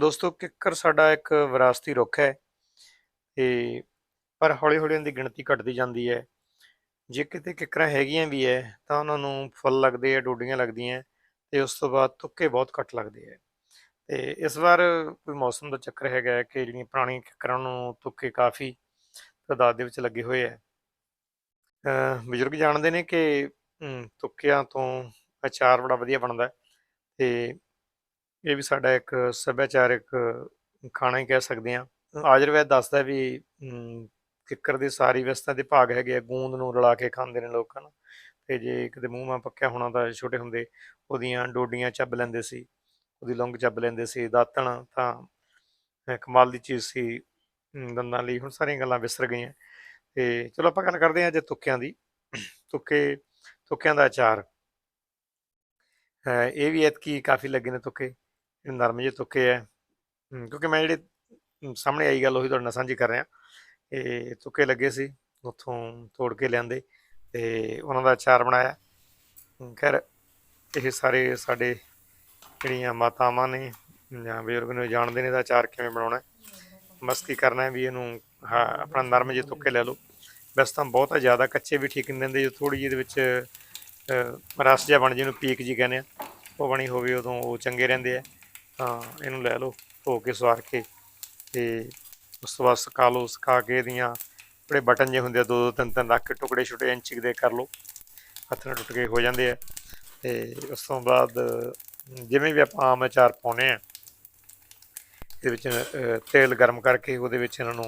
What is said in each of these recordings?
ਦੋਸਤੋ, ਕਿੱਕਰ ਸਾਡਾ ਇੱਕ ਵਿਰਾਸਤੀ ਰੁੱਖ ਹੈ ਤੇ ਪਰ ਹੌਲੀ ਹੌਲੀ ਉਹਦੀ ਗਿਣਤੀ ਘਟਦੀ ਜਾਂਦੀ ਹੈ। ਜੇ ਕਿਤੇ ਕਿੱਕਰਾਂ ਹੈਗੀਆਂ ਵੀ ਹੈ, ਤਾਂ ਉਹਨਾਂ ਨੂੰ ਫੁੱਲ ਲੱਗਦੇ ਆ, ਡੋਡੀਆਂ ਲੱਗਦੀਆਂ ਤੇ ਉਸ ਤੋਂ ਬਾਅਦ ਤੁੱਕੇ ਬਹੁਤ ਘੱਟ ਲੱਗਦੇ ਆ ਤੇ ਇਸ ਵਾਰ ਕੋਈ ਮੌਸਮ ਦਾ ਚੱਕਰ ਹੈਗਾ ਹੈ ਕਿ ਜਿਹੜੀਆਂ ਪੁਰਾਣੀਆਂ ਕਿੱਕਰਾਂ ਨੂੰ ਤੁੱਕੇ ਕਾਫੀ ਤਾਦਾਦ ਦੇ ਵਿੱਚ ਲੱਗੇ ਹੋਏ ਆ ਬਜ਼ੁਰਗ ਜਾਣਦੇ ਨੇ ਕਿ ਤੁੱਕਿਆਂ ਤੋਂ ਅਚਾਰ ਬੜਾ ਵਧੀਆ ਬਣਦਾ ਹੈ ਤੇ ਇਹ ਵੀ ਸਾਡਾ ਇੱਕ ਸੱਭਿਆਚਾਰਕ ਖਾਣਾ ਹੀ ਕਹਿ ਸਕਦੇ ਹਾਂ। ਆਯੁਰਵੈਦ ਦੱਸਦਾ ਵੀ ਅਮ, ਕਿੱਕਰ ਦੀ ਸਾਰੀ ਵਿਵਸਥਾ ਦੇ ਭਾਗ ਹੈਗੇ ਆ ਗੂੰਦ ਨੂੰ ਰਲਾ ਕੇ ਖਾਂਦੇ ਨੇ ਲੋਕਾਂ ਨੂੰ ਤੇ ਜੇ ਕਿਤੇ ਮੂੰਹ ਮਾ ਪੱਕਿਆ ਹੋਣਾ ਤਾਂ ਛੋਟੇ ਹੁੰਦੇ ਉਹਦੀਆਂ ਡੋਡੀਆਂ ਚੱਬ ਲੈਂਦੇ ਸੀ ਉਹਦੀ ਲੌਂਗ ਚੱਬ ਲੈਂਦੇ ਸੀ ਦਾਤਣ ਤਾਂ ਕਮਾਲ ਦੀ ਚੀਜ਼ ਸੀ ਦੰਦਾਂ ਲਈ। ਹੁਣ ਸਾਰੀਆਂ ਗੱਲਾਂ ਵਿਸਰ ਗਈਆਂ। ਤੇ ਚਲੋ ਆਪਾਂ ਗੱਲ ਕਰਦੇ ਹਾਂ ਅੱਜ ਤੁੱਕਿਆਂ ਦੀ। ਤੁੱਕੇ ਤੁੱਕਿਆਂ ਦਾ ਅਚਾਰ ਇਹ ਵੀ ਐਤਕੀ ਕਾਫੀ ਲੱਗੇ ਨੇ ਤੁੱਕੇ। ਇਹ ਨਰਮ ਜਿਹੇ ਤੁੱਕੇ ਹੈ, ਕਿਉਂਕਿ ਮੈਂ ਜਿਹੜੇ ਸਾਹਮਣੇ ਆਈ ਗੱਲ ਉਹੀ ਤੁਹਾਡੇ ਨਾਲ ਸਾਂਝੀ ਕਰ ਰਿਹਾ। ਇਹ ਤੁੱਕੇ ਲੱਗੇ ਸੀ, ਉੱਥੋਂ ਤੋੜ ਕੇ ਲਿਆਂਦੇ ਤੇ ਉਹਨਾਂ ਦਾ ਅਚਾਰ ਬਣਾਇਆ। ਖੈਰ, ਇਹ ਸਾਰੇ ਸਾਡੇ ਜਿਹੜੀਆਂ ਮਾਤਾਵਾਂ ਨੇ ਜਾਂ ਬਜ਼ੁਰਗ ਨੇ ਜਾਣਦੇ ਨੇ ਦਾ ਅਚਾਰ ਕਿਵੇਂ ਬਣਾਉਣਾ। ਬਸ ਕੀ ਕਰਨਾ ਹੈ ਵੀ ਇਹਨੂੰ, ਹਾਂ, ਆਪਣਾ ਨਰਮ ਜਿਹੇ ਤੁੱਕੇ ਲੈ ਲਓ। ਵੈਸੇ ਤਾਂ ਬਹੁਤਾ ਜ਼ਿਆਦਾ ਕੱਚੇ ਵੀ ਠੀਕ ਨਹੀਂ ਰਹਿੰਦੇ ਜੋ ਥੋੜੀ ਜਿਹੀ ਇਹਦੇ ਵਿੱਚ ਰਸ ਜਿਹਾ ਬਣ ਜਿਹਨੂੰ ਪੀਕ ਜੀ ਕਹਿੰਦੇ ਆ। ਉਹ ਬਣੀ ਹੋਵੇ, ਉਦੋਂ ਉਹ ਚੰਗੇ ਰਹਿੰਦੇ ਆ। ਤਾਂ ਇਹਨੂੰ ਲੈ ਲਓ ਧੋ ਕੇ ਸਵਾਰ ਕੇ ਤੇ ਉਸ ਤੋਂ ਬਾਅਦ ਸੁਕਾ ਲਓ ਸੁਕਾ ਕੇ ਇਹਦੀਆਂ ਬੜੇ ਬਟਨ ਜੇ ਹੁੰਦੇ ਆ ਦੋ ਦੋ ਤਿੰਨ ਤਿੰਨ ਰੱਖ ਕੇ ਟੁਕੜੇ ਛੋਟੇ ਇੰਚੀ ਦੇ ਕਰ ਲਓ। ਹੱਥ ਨਾਲ ਟੁੱਟ ਕੇ ਹੋ ਜਾਂਦੇ ਆ। ਤੇ ਉਸ ਤੋਂ ਬਾਅਦ ਜਿਵੇਂ ਵੀ ਆਪਾਂ ਆਮ ਅਚਾਰ ਪਾਉਨੇ ਆ ਇਹਦੇ ਵਿੱਚ ਤੇਲ ਗਰਮ ਕਰਕੇ ਉਹਦੇ ਵਿੱਚ ਇਹਨਾਂ ਨੂੰ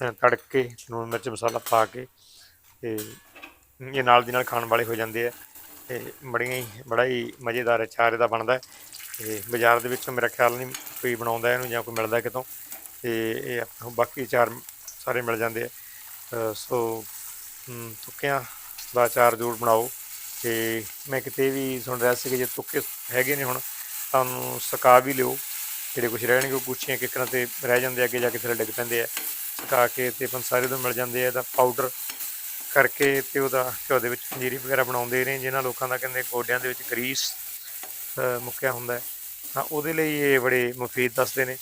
ਅਹ, ਤੜਕ ਕੇ ਲੂਣ ਮਿਰਚ ਮਸਾਲਾ ਪਾ ਕੇ ਤੇ ਇਹ ਨਾਲ ਦੀ ਨਾਲ ਖਾਣ ਵਾਲੇ ਹੋ ਜਾਂਦੇ ਆ। ਤੇ ਬੜੀਆਂ ਹੀ ਬੜਾ ਹੀ ਮਜ਼ੇਦਾਰ ਅਚਾਰ ਇਹਦਾ ਬਣਦਾ। ਤੇ ਬਾਜ਼ਾਰ ਦੇ ਵਿੱਚੋਂ ਮੇਰਾ ਖਿਆਲ ਨਹੀਂ ਕੋਈ ਬਣਾਉਂਦਾ ਇਹਨੂੰ ਜਾਂ ਕੋਈ ਮਿਲਦਾ ਕਿਤੋਂ। ਤੇ ਇਹ ਬਾਕੀ ਚਾਰ ਸਾਰੇ ਮਿਲ ਜਾਂਦੇ ਆ। ਸੋ ਤੁੱਕਿਆਂ ਦਾ ਅਚਾਰ ਜ਼ਰੂਰ ਬਣਾਓ। ਤੇ ਮੈਂ ਕਿਤੇ ਵੀ ਸੁਣ ਰਿਹਾ ਸੀ ਕਿ ਜੇ ਤੁੱਕੇ ਹੈਗੇ ਨੇ ਹੁਣ, ਤਾਂ ਉਹਨੂੰ ਸੁਕਾ ਵੀ ਲਿਓ। ਜਿਹੜੇ ਕੁਝ ਰਹਿਣਗੇ ਉਹ ਗੁੱਛੀਆਂ ਕਿਕਰਾਂ ਤੇ ਰਹਿ ਜਾਂਦੇ ਅੱਗੇ ਜਾ ਕੇ ਥੱਲੇ ਡਿੱਗ ਪੈਂਦੇ ਆ। ਸੁਕਾ ਕੇ ਤੇ ਪੰਸਾਰੇ ਤੋਂ ਮਿਲ ਜਾਂਦੇ ਆ, ਤਾਂ ਪਾਊਡਰ ਕਰਕੇ ਤੇ ਉਹਦਾ ਘਿਓ ਦੇ ਵਿੱਚ ਪੰਜੀਰੀ ਵਗੈਰਾ ਬਣਾਉਂਦੇ ਨੇ, ਜਿਨ੍ਹਾਂ ਲੋਕਾਂ ਦਾ ਕਹਿੰਦੇ ਗੋਡਿਆਂ ਦੇ ਵਿੱਚ ਗਰੀਸ ਮੁੱਕਿਆ ਹੁੰਦਾ ਤਾਂ ਉਹਦੇ ਲਈ ਇਹ ਬੜੇ ਮੁਫੀਦ ਦੱਸਦੇ ਨੇ।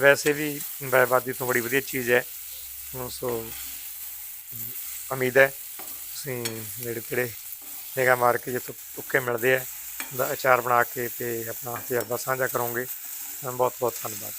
ਵੈਸੇ ਵੀ ਬੈਬਾਦੀ ਤੋਂ ਬੜੀ ਵਧੀਆ ਚੀਜ਼ ਹੈ। ਸੋ ਉਮੀਦ ਹੈ ਤੁਸੀਂ ਨੇੜੇ ਤੇੜੇ ਨਿਗਾ ਮਾਰ ਕੇ ਜਿੱਥੋਂ ਤੁੱਕੇ ਮਿਲਦੇ ਆ ਦਾ ਅਚਾਰ ਬਣਾ ਕੇ ਤੇ ਆਪਣਾ ਤਜਰਬਾ ਸਾਂਝਾ ਕਰੋਗੇ। ਬਹੁਤ ਬਹੁਤ ਧੰਨਵਾਦ।